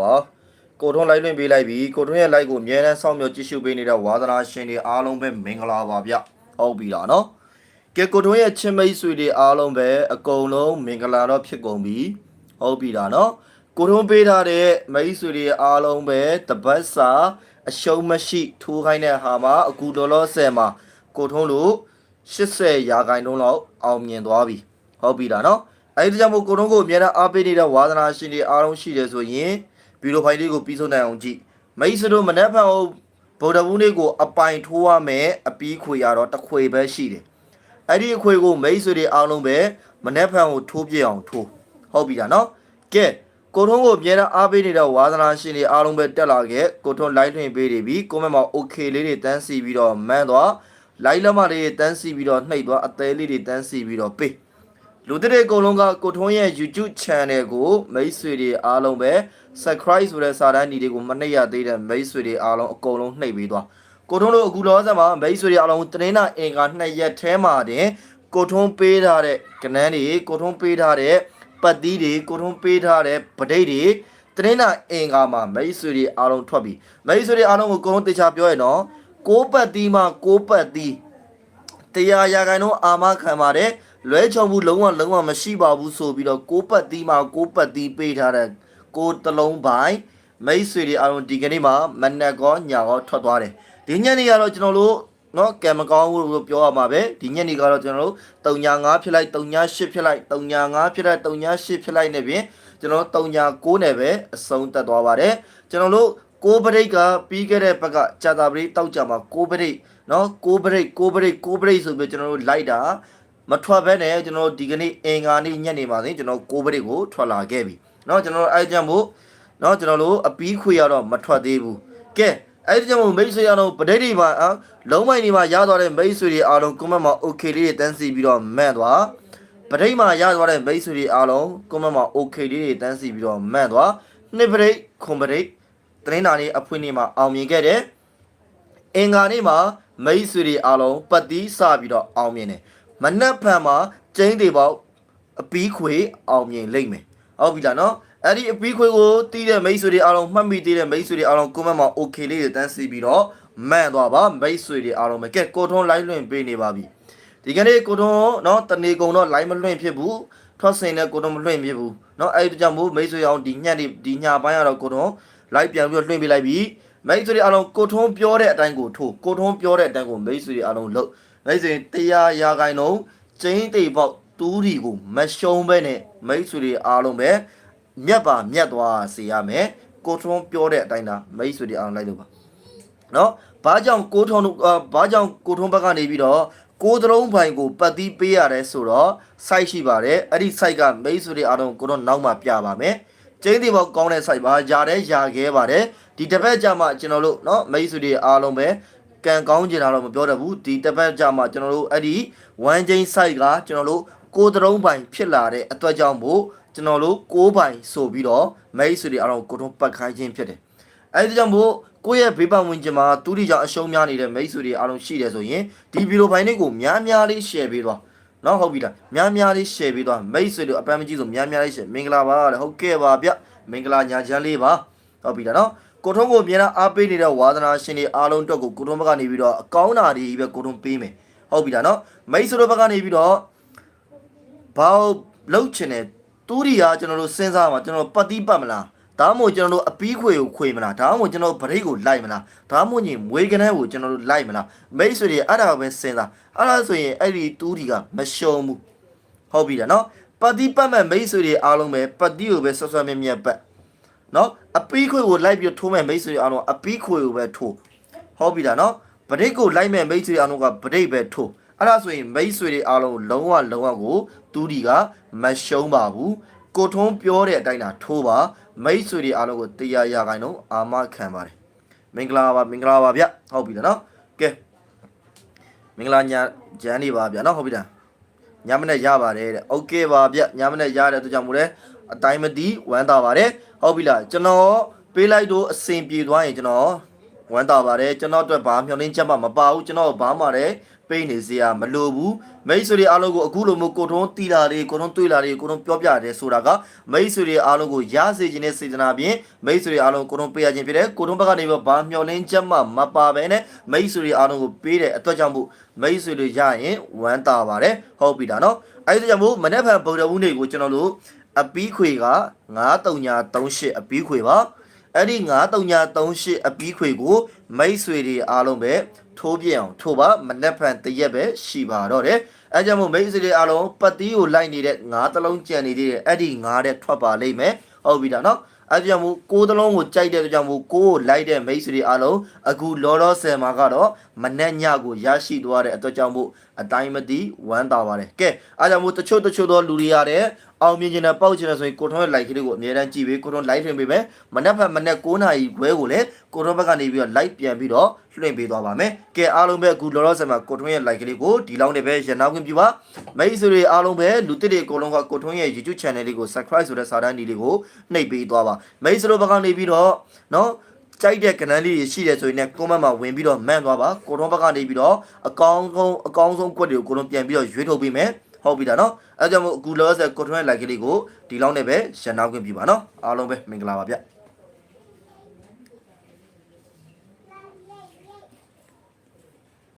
ပါကိုထွန်းလိုက်လွှင့်ပေးလိုက်ပြီကိုထွန်းရဲ့ like ကိုအမြဲတမ်းစောင့်မျှော်ကြည့်ရှုပေးနေတဲ့ဝါသနာရှင်တွေအားလုံးပဲမင်္ဂလာပါဗျဟုတ်ပြီလားနော်ကဲကိုထွန်းရဲ့ချစ်မိတ်ဆွေတွေအားလုံးပဲအကုန်လုံးမင်္ဂလာတော့ဖြစ်ကုန်ပြီဟုတ်ပြီလားနော်ကိုထွန်းပေးထားတဲ့မိတ်ဆွေတွေအားလုံးပဲတပတ်စာအရှုံးမရှိထိုးခိုင်းတဲ့ဟာမှာအခုလောလောဆယ်မှာကိုထွန်းလို့80ရာခိုင်နှုန်းလောက်အောင်မြင်သွားပြီဟုတ်ပြီလားနော်အဲဒီကြောင့်မို့ကိုထွန်းကိုအများအားအားပေးနေတဲ့ဝါသနာရှင်တွေအားလုံးရှိတယ်ဆိုရင် ဗီဒီယိုဖိုင်လေးကိုပြီးဆုံးနိုင်အောင်ကြည့်မိတ်ဆွေတို့မနက်ဖြန်ဟုတ်ဗုဒ္ဓဘူးနေ့ကိုအပိုင်ထိုးရမယ်အပီးခွေရတော့တစ်ခွေပဲရှိတယ်အဲ့ဒီအခွေကိုမိတ်ဆွေတွေအားလုံးပဲမနက်ဖြန်ကိုထိုးပြအောင်ထိုးဟုတ်ပြီလားနော်ကဲကိုထုံးကိုအမြဲတမ်းအားပေးနေတဲ့ဝါသနာရှင်တွေအားလုံးပဲတက်လာခဲ့ကိုထုံး live ထွင်ပေးနေပြီကိုမက်မှာ okay လေးတွေတန်းစီပြီးတော့မန်းသွား live လက်မလေးတွေတန်းစီပြီးတော့နှိပ်သွားအသေးလေးတွေတန်းစီပြီးတော့ပေး လူတွေအကုန်လုံးကကိုထွန်းရဲ့ YouTube channel ကိုမိတ်ဆွေတွေအားလုံးပဲ subscribe ဆိုတဲ့စာတန်းဒီတွေကိုမနှိပ်ရသေးတဲ့မိတ်ဆွေတွေအားလုံးအကုန်လုံးနှိပ်ပေးသွားကိုထွန်းတို့အခုလောဆယ်မှာမိတ်ဆွေတွေအားလုံးတင်းနာအင်ကာနှစ်ရက်ထဲမှာတင်ကိုထွန်းပေးထားတဲ့ကနန်းတွေကိုထွန်းပေးထားတဲ့ပတ်သီးတွေကိုထွန်းပေးထားတဲ့ပဒိတ်တွေတင်းနာအင်ကာမှာမိတ်ဆွေတွေအားလုံးထွက်ပြီမိတ်ဆွေတွေအားလုံးကိုကိုထွန်းတေချာပြောရနော်ကိုးပတ်သီးမှကိုးပတ်သီးတရားရာခိုင်နှုန်းအာမခံပါတယ် လွဲချော်မှုလုံးဝလုံးဝမရှိပါဘူးဆိုပြီးတော့ကိုးပတ်သီးမှာကိုးပတ်သီးပေးထားတဲ့ကိုတလုံးပိုင်းမိတ်ဆွေတွေအားလုံးဒီကနေ့မှာမနက်ကောညကောထွက်သွားတယ်ဒီညနေကတော့ကျွန်တော်တို့နော်ကံမကောင်းဘူးလို့ပြောရမှာပဲဒီညနေကတော့ကျွန်တော်တို့395ဖြစ်လိုက်38ဖြစ်လိုက်395ဖြစ်လိုက်38ဖြစ်လိုက်နေပြင်ကျွန်တော်တို့396နဲ့ပဲအဆုံးတက်သွားပါတယ်ကျွန်တော်တို့ကိုးပရိတ်ကပြီးခဲ့တဲ့ဘက်ကကြာတာပရိတ်တောက်ကြမှာကိုးပရိတ်နော်ကိုးပရိတ်ကိုးပရိတ်ကိုးပရိတ်ဆိုပြီးကျွန်တော်တို့လိုက်တာ မထွက်ဘဲနဲ့ကျွန်တော်တို့ဒီကနေ့အင်္ဂါနေ့ညနေမှာဆိုရင်ကျွန်တော်ကိုးပရိတ်ကိုထွက်လာခဲ့ပြီနော်ကျွန်တော်တို့အဲကြောင့်မို့နော်ကျွန်တော်တို့အပီးခွေရတော့မထွက်သေးဘူးကဲအဲ့ဒီကြောင့်မို့မိတ်ဆွေရတော့ပဒိတ်တွေမှာအာလုံးမိုင်းတွေမှာရသွားတဲ့မိတ်ဆွေတွေအားလုံးကွန်မန့်မှာ okay လေးတွေတန်းစီပြီးတော့မှန်သွားပဒိတ်မှာရသွားတဲ့မိတ်ဆွေတွေအားလုံးကွန်မန့်မှာ okay လေးတွေတန်းစီပြီးတော့မှန်သွားနှစ်ပဒိတ်ခွန်ပဒိတ်တင်းနာလေးအဖွင့်နေမှာအောင်မြင်ခဲ့တယ်အင်္ဂါနေ့မှာမိတ်ဆွေတွေအားလုံးပတ်တီးစပြီးတော့အောင်မြင်တယ် မနက်ဖြန်မှာကျင်းတွေပေါက်အပီးခွေအောင်မြင်လိမ့်မယ်ဟုတ်ပြီလားနော်အဲ့ဒီအပီးခွေကိုတီးတဲ့မိတ်ဆွေတွေအားလုံးမှတ်မိသေးတဲ့မိတ်ဆွေတွေအားလုံးကွန်မန့်မှာ okay လေးတွေတန်းစီပြီးတော့မှန်သွားပါမိတ်ဆွေတွေအားလုံးပဲကဲကိုထွန်း live လွှင့်ပေးနေပါပြီဒီကနေ့ကိုထွန်းနော်တနေကုံတော့ live မလွှင့်ဖြစ်ဘူးထွက်စင်တဲ့ကိုထွန်းမလွှင့်ဖြစ်ဘူးနော်အဲ့ဒီကြောင့်မို့မိတ်ဆွေအောင်ဒီညက်ဒီဒီညပိုင်းကတော့ကိုထွန်း live ပြန်ပြီးတော့လွှင့်ပေးလိုက်ပြီမိတ်ဆွေတွေအားလုံးကိုထွန်းပြောတဲ့အတိုင်းကိုထိုးကိုထွန်းပြောတဲ့အတိုင်းကိုမိတ်ဆွေတွေအားလုံးလုပ် မိတ်ဆွေတရားရာခိုင်နှုန်းကျင်းတိပေါက်တူးဒီကိုမရှုံးပဲနဲ့မိတ်ဆွေတွေအားလုံးပဲမြတ်ပါမြတ်သွားစေရမယ်ကိုထွန်းပြောတဲ့အတိုင်းဒါမိတ်ဆွေတွေအားလုံးလိုက်လို့ပါနော်ဘာကြောင့်ကိုထွန်းဘာကြောင့်ကိုထွန်းဘက်ကနေပြီးတော့ကိုသလုံးပိုင်ကိုပတ်သီးပေးရတယ်ဆိုတော့ site ရှိပါတယ်အဲ့ဒီ site ကမိတ်ဆွေတွေအားလုံးကိုတော့နောက်မှပြပါမယ်ကျင်းတိပေါက်ကောင်းတဲ့ site ပါຢာတဲ့ຢာခဲပါတယ်ဒီတစ်ပတ်ကြာမှကျွန်တော်တို့နော်မိတ်ဆွေတွေအားလုံးပဲ ကံကောင်းကျင်တာတော့မပြောတတ်ဘူးဒီတစ်ပတ်ကြာမှကျွန်တော်တို့အဲ့ဒီ one chain site ကကျွန်တော်တို့ကိုသလုံးပိုင်ဖြစ်လာတဲ့အတွက်ကြောင့်မို့ကျွန်တော်တို့ကိုးပိုင်ဆိုပြီးတော့မိတ်ဆွေတွေအားလုံးကိုတော့ပတ်ခိုင်းခြင်းဖြစ်တယ်အဲ့ဒီကြောင့်မို့ကိုယ့်ရဲ့ဘေးပတ်ဝန်းကျင်မှာတူတီကြောင့်အရှုံးများနေတဲ့မိတ်ဆွေတွေအားလုံးရှိတယ်ဆိုရင်ဒီဗီဒီယိုဖိုင်လေးကိုများများလေး share ပေးသွားနော်ဟုတ်ပြီလားများများလေး share ပေးသွားမိတ်ဆွေတို့အပန်းမကြည့်ဆိုများများလေး share မင်္ဂလာပါတဲ့ဟုတ်ကဲ့ပါဗျမင်္ဂလာညာချမ်းလေးပါဟုတ်ပြီလားနော် ကိုထုံးကိုအများအားပေးနေတဲ့ဝါသနာရှင်တွေအားလုံးအတွက်ကိုကိုထုံးဘက်ကနေပြီးတော့အကောင်းတာတွေပဲကိုထုံးပေးမယ်ဟုတ်ပြီလားနော်မိတ်ဆွေတို့ဘက်ကနေပြီးတော့ဘာလောက်ချင်တယ်တူရီကကျွန်တော်တို့စဉ်းစားမှာကျွန်တော်ပတ်တိပတ်မလားဒါမှမဟုတ်ကျွန်တော်တို့အပီးခွေကိုခွေမလားဒါမှမဟုတ်ကျွန်တော်ဗရိတ်ကိုလိုက်မလားဒါမှမဟုတ်ညီမွေးကနန်းကိုကျွန်တော်တို့လိုက်မလားမိတ်ဆွေတွေအဲ့ဒါပဲစဉ်းစားအဲ့ဒါဆိုရင်အဲ့ဒီတူရီကမရှုံးဘူးဟုတ်ပြီလားနော်ပတ်တိပတ်မဲ့မိတ်ဆွေတွေအားလုံးပဲပတ်တိကိုပဲဆွဆွမြက်မြက်ပတ် နော်အပီးခွေကိုလိုက်ပြီးထိုးမဲ့မိတ်ဆွေတွေအားလုံးအပီးခွေကိုပဲထိုးဟုတ်ပြီလားနော်ဗရိတ်ကိုလိုက်မဲ့မိတ်ဆွေတွေအားလုံးကဗရိတ်ပဲထိုးအဲ့ဒါဆိုရင်မိတ်ဆွေတွေအားလုံးလုံးဝလုံးဝကိုတူဒီကမရှုံးပါဘူးကိုထုံးပြောတဲ့အတိုင်းသာထိုးပါမိတ်ဆွေတွေအားလုံးကိုတရားရခိုင်တော့အာမခံပါတယ်မင်္ဂလာပါမင်္ဂလာပါဗျဟုတ်ပြီလားနော်ကဲမင်္ဂလာညာဂျန်နေပါဗျနော်ဟုတ်ပြီလားညမနဲ့ရပါတယ်တဲ့โอเคပါဗျညမနဲ့ရတဲ့အတွက်ကြောင့်မို့လဲ အတိုင်းမတီးဝမ်းသာပါတယ်ဟုတ်ပြီလားကျွန်တော်ပေးလိုက်တော့အစင်ပြေသွားရင်ကျွန်တော်ဝမ်းသာပါတယ်ကျွန်တော်အတွက်ဘာမျှော်လင့်ချက်မှမပါဘူးကျွန်တော်ဘာမှလည်းပေးနေစရာမလိုဘူးမိတ်ဆွေတွေအားလုံးကိုအခုလိုမျိုးကိုထုံးတီလာတွေကိုထုံးတွေ့လာတွေကိုထုံးပြောပြတယ်ဆိုတာကမိတ်ဆွေတွေအားလုံးကိုရစေခြင်းနဲ့စေတနာဖြင့်မိတ်ဆွေတွေအားလုံးကိုထုံးပေးရခြင်းဖြစ်တယ်ကိုထုံးဘက်ကနေပြီးဘာမျောလင်းချက်မှမပါဘဲနဲ့မိတ်ဆွေတွေအားလုံးကိုပေးတဲ့အတွက်ကြောင့်မို့မိတ်ဆွေတွေရရင်ဝမ်းသာပါတယ်ဟုတ်ပြီလားနော်အဲဒီကြောင့်မို့မနေ့ဖန်ဗုဒ္ဓဘူးနေ့ကိုကျွန်တော်တို့ အပီးခွေက9338အပီးခွေပါအဲ့ဒီ9338အပီးခွေကို မိတ်ဆွေတွေအားလုံးပဲထိုးပြအောင်ထိုးပါမနှက်ဖန်တရက်ပဲရှိပါတော့တယ်အဲကြောင့်မို့မိတ်ဆွေတွေအားလုံးပတ်တီးကိုလိုက်နေတဲ့ငါးတလုံးကြံနေတဲ့အဲ့ဒီငါးတဲ့ထွက်ပါလိမ့်မယ်ဟုတ်ပြီလားနော်အဲကြောင့်မို့ကိုးတလုံးကိုကြိုက်တဲ့အတွက်ကြောင့်မို့ကိုးကိုလိုက်တဲ့မိတ်ဆွေတွေအားလုံးအခုလောလောဆယ်မှာကတော့မနှက်ညကိုရရှိသွားတဲ့အတွက်ကြောင့်မို့အတိုင်းမသိဝမ်းသာပါတယ်ကဲအဲကြောင့်မို့တချို့တချို့သောလူတွေရတဲ့ အောင်မြင်ခြင်းနဲ့ပေါက်ခြင်းနဲ့ဆိုရင်ကိုထွန်းရဲ့ like ကလေးကိုအမြဲတမ်းကြည့်ပေးကိုထွန်း like ထွင်ပေးမယ်မနက်ဖြန်မနက်9နာရီခွဲကိုလည်းကိုထွန်းဘက်ကနေပြီးတော့ like ပြန်ပြီးတော့လွှင့်ပေးသွားပါမယ်ကဲအားလုံးပဲအခုလောလောဆယ်မှာကိုထွန်းရဲ့ like ကလေးကိုဒီလောက်နဲ့ပဲရနောက်ခွင့်ပြုပါမိတ်ဆွေတွေအားလုံးပဲလူတစ်တွေအကုန်လုံးကကိုထွန်းရဲ့ YouTube channel လေးကို subscribe ဆိုတဲ့စာတန်းဒီလေးကိုနှိပ်ပေးသွားပါမိတ်ဆွေတို့ဘက်ကနေပြီးတော့နော်ကြိုက်တဲ့ကဏ္ဍလေးတွေရှိတယ်ဆိုရင်လည်း comment မှာဝင်ပြီးတော့မှန်သွားပါကိုထွန်းဘက်ကနေပြီးတော့အကောင်းဆုံးအကောင်းဆုံးကွက်တွေကိုကိုထွန်းပြန်ပြီးတော့ရွေးထုတ်ပေးမယ် ဟုတ်ပြီလားနော်အဲကြောင့်မို့အခုလောဆယ်ကိုထွန်းရဲ့ like ကလေးကိုဒီလောက်နဲ့ပဲရန်နောက်ခွင့်ပြပါနော်အားလုံးပဲမင်္ဂလာပါဗျ